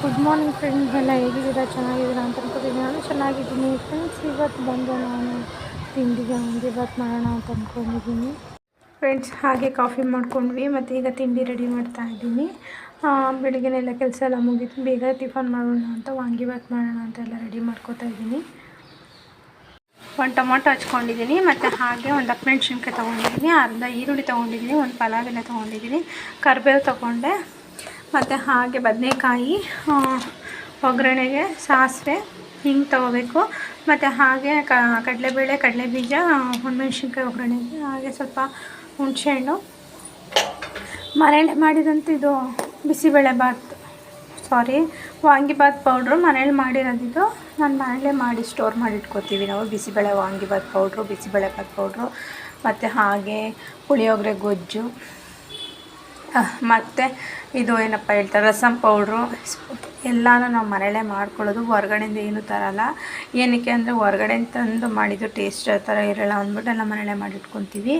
Good morning friends ಎಲ್ಲ ಹೇಗಿದ್ದೀರಾ? ಚೆನ್ನಾಗಿದ್ದೀರಾ ಅಂತ ಅಂದ್ಕೊತೀನಿ ನಾನು ಚೆನ್ನಾಗಿದ್ದೀನಿ. ಫ್ರೆಂಡ್ಸ್ ಇವತ್ತು ಬಂದು ನಾನು ತಿಂಡಿಗೆ ಇವತ್ತು ಮಾಡೋಣ ಅಂತ ಅಂದ್ಕೊಂಡಿದ್ದೀನಿ ಫ್ರೆಂಡ್ಸ್ ಹಾಗೆ ಕಾಫಿ ಮಾಡ್ಕೊಂಡ್ವಿ. ಮತ್ತು ಈಗ ತಿಂಡಿ ರೆಡಿ ಮಾಡ್ತಾ ಇದ್ದೀನಿ. ಬೆಳಿಗ್ಗೆನೆಲ್ಲ ಕೆಲಸ ಎಲ್ಲ ಮುಗಿತು. ಬೇಗ ಟಿಫನ್ ಮಾಡೋಣ ಅಂತ ವಾಂಗಿಭಾತ್ ಮಾಡೋಣ ಅಂತ ಎಲ್ಲ ರೆಡಿ ಮಾಡ್ಕೋತಾ ಇದ್ದೀನಿ. ಒಂದು ಟೊಮೊಟೊ ಹಚ್ಕೊಂಡಿದ್ದೀನಿ. ಮತ್ತು ಹಾಗೆ ಒಂದು ಹಸಿಮೆಣ್ಸಿನ್ಕಾಯಿ ತೊಗೊಂಡಿದ್ದೀನಿ. ಅರ್ಧ ಈರುಳ್ಳಿ ತೊಗೊಂಡಿದ್ದೀನಿ. ಒಂದು ಪಲಾವ್ ಎಲೆ ತೊಗೊಂಡಿದ್ದೀನಿ. ಕರಿಬೇವು ತೊಗೊಂಡೆ. ಮತ್ತು ಹಾಗೆ ಬದನೆಕಾಯಿ ಒಗ್ಗರಣೆಗೆ ಸಾಸಿವೆ ಹಿಂಗೆ ತೊಗೋಬೇಕು. ಮತ್ತು ಹಾಗೆ ಕಡಲೆಬೇಳೆ, ಕಡಲೆಬೀಜ ಹುಣ್ಮೆಣ್ಸಿನ್ಕಾಯಿ ಒಗ್ಗರಣೆಗೆ ಹಾಗೆ ಸ್ವಲ್ಪ ಹುಣಸೆಹಣ್ಣು. ಮನೇಲಿ ಮಾಡಿದಂಥ ಇದು ಬಿಸಿಬೇಳೆ ಬಾತ್ ಸಾರಿ ವಾಂಗಿಬಾತ್ ಪೌಡ್ರು ಮನೇಲಿ ಮಾಡಿರೋದಿದ್ದು ನಾನು ಮನೇಲೇ ಮಾಡಿ ಸ್ಟೋರ್ ಮಾಡಿಟ್ಕೋತೀವಿ ನಾವು ಬಿಸಿಬೇಳೆ ವಾಂಗಿಬಾತ್ ಪೌಡ್ರು ಬಿಸಿಬೇಳೆ ಬಾತ್ ಪೌಡ್ರು ಮತ್ತು ಹಾಗೆ ಪುಳಿಯೋಗರೆ ಗೊಜ್ಜು. ಮತ್ತು ಇದು ಏನಪ್ಪ ಹೇಳ್ತಾರೆ ರಸಮ್ ಪೌಡ್ರು, ಎಲ್ಲನೂ ನಾವು ಮನೆಯಲ್ಲೇ ಮಾಡ್ಕೊಳ್ಳೋದು, ಹೊರ್ಗಡೆಯಿಂದ ಏನು ತರಲ್ಲ. ಏನಕ್ಕೆ ಅಂದರೆ ಹೊರ್ಗಡೆ ತಂದು ಮಾಡಿದ್ದು ಟೇಸ್ಟ್ ಆ ಥರ ಇರೋಲ್ಲ ಅಂದ್ಬಿಟ್ಟು ಎಲ್ಲ ಮನೇಲೇ ಮಾಡಿಟ್ಕೊತೀವಿ.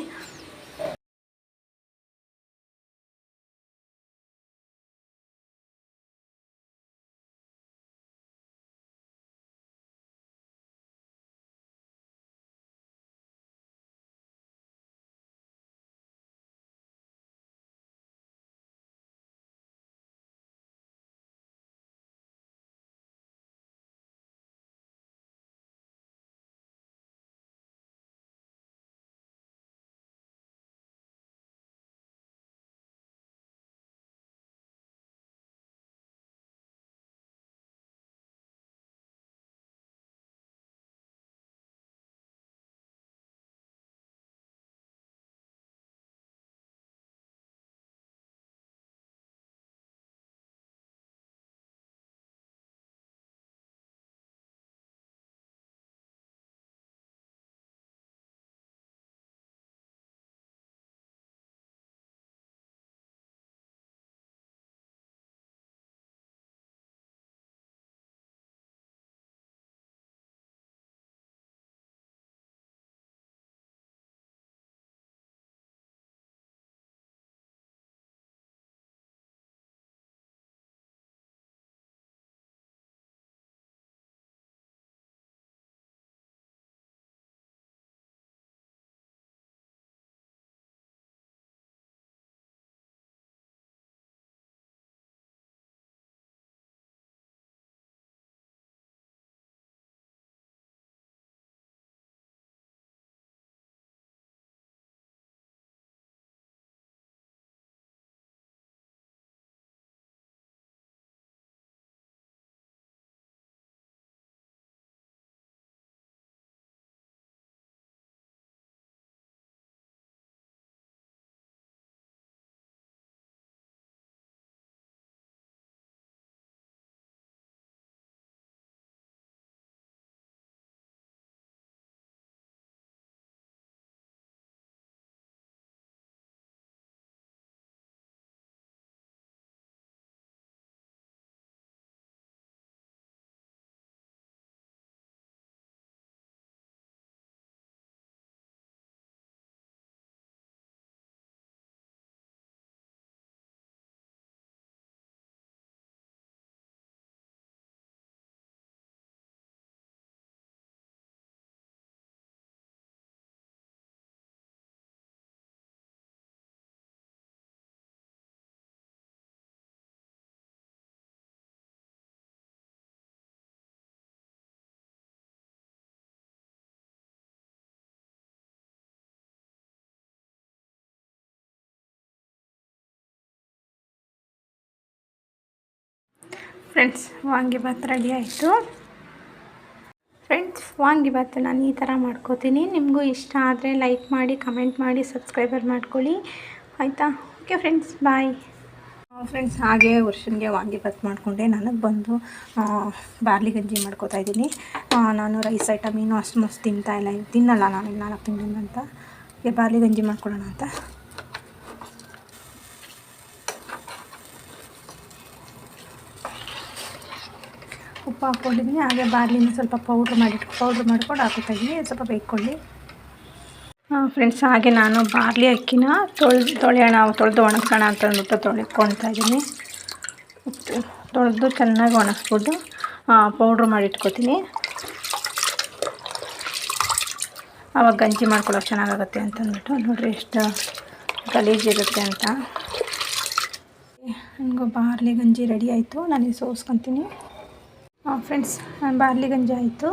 ಫ್ರೆಂಡ್ಸ್ ವಾಂಗಿಭಾತ್ ರೆಡಿ ಆಯಿತು. ಫ್ರೆಂಡ್ಸ್ ವಾಂಗಿಭಾತ್ ನಾನು ಈ ಥರ ಮಾಡ್ಕೋತೀನಿ. ನಿಮಗೂ ಇಷ್ಟ ಆದರೆ ಲೈಕ್ ಮಾಡಿ ಕಮೆಂಟ್ ಮಾಡಿ ಸಬ್ಸ್ಕ್ರೈಬರ್ ಮಾಡ್ಕೊಳ್ಳಿ. ಆಯಿತಾ? ಓಕೆ ಫ್ರೆಂಡ್ಸ್ ಬಾಯ್ ಫ್ರೆಂಡ್ಸ್ ಹಾಗೆ ವರ್ಷನಿಗೆ ವಾಂಗಿಭಾತ್ ಮಾಡಿಕೊಂಡೆ. ನನಗೆ ಬಂದು ಬಾರ್ಲಿ ಗಂಜಿ ಮಾಡ್ಕೋತಾ ಇದ್ದೀನಿ. ನಾನು ರೈಸ್ ಐಟಮ್ ಏನು ಅಷ್ಟು ಮಸ್ತ್ ತಿಂತಾಯಿಲ್ಲ ತಿನ್ನಲ್ಲ ನಾನು, ನಾಲ್ಕು ತಿಂಗಳಿಂದ ಅಂತ. ಬಾರ್ಲಿ ಗಂಜಿ ಮಾಡ್ಕೊಳ್ಳೋಣ ಅಂತ. ಉಪ್ಪು ಹಾಕ್ಕೊಂಡಿದ್ದೀನಿ. ಹಾಗೆ ಬಾರ್ಲಿನ ಸ್ವಲ್ಪ ಪೌಡ್ರ್ ಮಾಡಿ ಪೌಡ್ರ್ ಮಾಡ್ಕೊಂಡು ಹಾಕೋತಾ ಸ್ವಲ್ಪ ಬೇಯ್ಕೊಳ್ಳಿ ಫ್ರೆಂಡ್ಸ್ ಹಾಗೆ ನಾನು ಬಾರ್ಲಿ ಅಕ್ಕಿನ ತೊಳೆದು ತೊಳೆಯೋಣ ತೊಳೆದು ಒಣಗ್ಸೋಣ ಅಂತ ಅಂದ್ಬಿಟ್ಟು ತೊಳ್ಕೊಳ್ತಾ ಇದ್ದೀನಿ. ತೊಳೆದು ಚೆನ್ನಾಗಿ ಒಣಗಿಸ್ಬಿಟ್ಟು ಪೌಡ್ರ್ ಮಾಡಿ ಇಟ್ಕೊತೀನಿ ಆವಾಗ ಗಂಜಿ ಮಾಡ್ಕೊಳ್ಳೋಕೆ ಚೆನ್ನಾಗಾಗುತ್ತೆ ಅಂತಂದ್ಬಿಟ್ಟು ನೋಡಿರಿ ಎಷ್ಟು ಗಲೀಜಿರುತ್ತೆ ಅಂತ. ನನಗೂ ಬಾರ್ಲಿ ಗಂಜಿ ರೆಡಿ ಆಯಿತು. ನಾನು ಸೋಸ್ಕೊತೀನಿ. ಫ್ರೆಂಡ್ಸ್ ಬಾರ್ಲಿ ಗಂಜಿ ಆಯಿತು